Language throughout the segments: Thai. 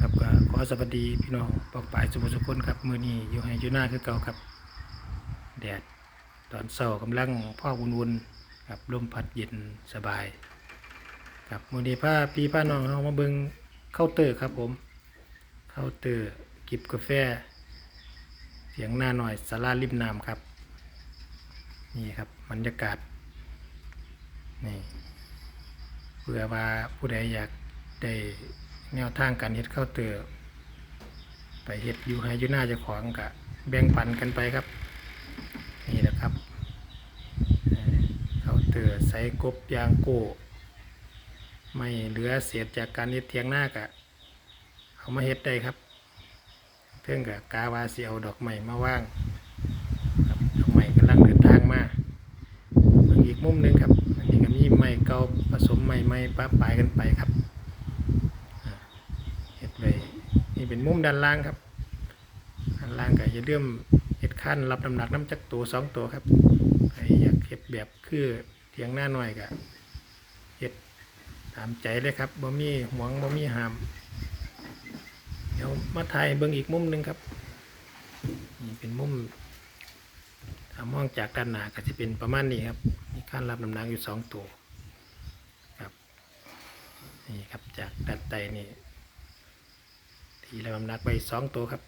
ครับก็ขอสวัสดีพี่น้องปอกปลายสุภสุคนครับมือนี้อยู่ให้อยู่หน้าคือเก่าครับ แดดตอนเช้ากำลังพ่อวุ่นๆครับลมพัดเย็นสบาย ครับมือนี้พาพี่พาน้องเรามาเบิ่งเคาน์เตอร์ครับผมเคาน์เตอร์กิบกาแฟเสียงหน้าหน่อยสาราริมน้ำครับนี่ครับบรรยากาศนี่เพื่อว่าผู้ใดอยากได้ แนวทางการเฮ็ดข้าวเตอไปเฮ็ดอยู่ให้อยู่หน้าจ้าของกะแบ่งปันกันไปครับ นี่แหละครับเข้าวเตอใส่กบยางโก้ไม่เหลือเศษจากการเฮ็ดเทียงหน้ากะเอามาเฮ็ดได้ครับเพิ่งกับกาวาสิเอาดอกไม้มาว่างดอกไม้กำลังเดินทางมาอีกมุมหนึงครับอันนี้ก็มีไม้เก่าผสมไม้ใหม่ปะปายกันไปครับอ่าเฮ็ดไว้นี่ เป็นมุมด้านล่างครับด้านล่างก็อย่าเริ่าลืมเฮ็ดขั้นรับน้ำหนักน้ำจักตัวสองตัวครับใครอยากเฮ็ดแบบคือเทียงหน้าหน่อยก็เฮ็ดตามใจเลยครับบ่มีหวงบ่มีหาม เดี๋ยวมาถ่ายเบิ่งอีกมุมหนึ่งครับนี่เป็นมุมถ้ามองจากด้านหน้าก็จะเป็นประมาณนี้ครับมีขั้นรับน้ำหนักอยู่สองตัวครับนี่ครับจากด้านใต้นี่ ที่รับน้ำนักไปสองตัวครับ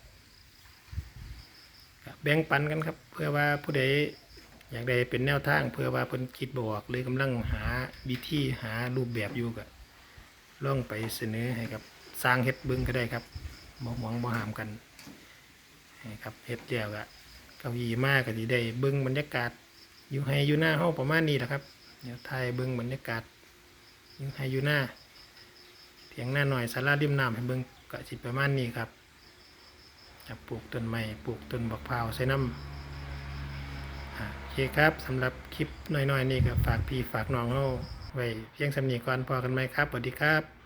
แบ่งปันกันครับ เพื่อว่าผู้ใดอยากได้เป็นแนวทาง เพื่อว่าเพิ่นคิดบวกหรือกำลังหาวิธีหารูปแบบอยู่ก็ลองไปเสนอให้กับ สร้างเฮ็ดบิ่งก็ได้ครับบ่หวังบ่หามกันนี่ครับเฮ็ดเดียวกะเก้าอี้มากก็สิได้เบิ่งบรรยากาศ อยู่ให้อยู่หน้าห้องประมาณนี้แหละครับเดี๋ยวถ่ายเบิ่งบรรยากาศอยู่ให้อยู่หน้าเถียงหน้าหน่อยศาลาริมน้ำให้เบิ่ง กะสิประมาณนี้ครับจะปลูกต้นไม้ปลูกต้นบักพร้าวใส่น้ำอ่าโอเคครับสำหรับคลิปน้อยๆนี่ก็ฝากพี่ฝากน้องเฮาไว้เพียงสำนีก่อนพอกันไหมครับสวัสดีครับ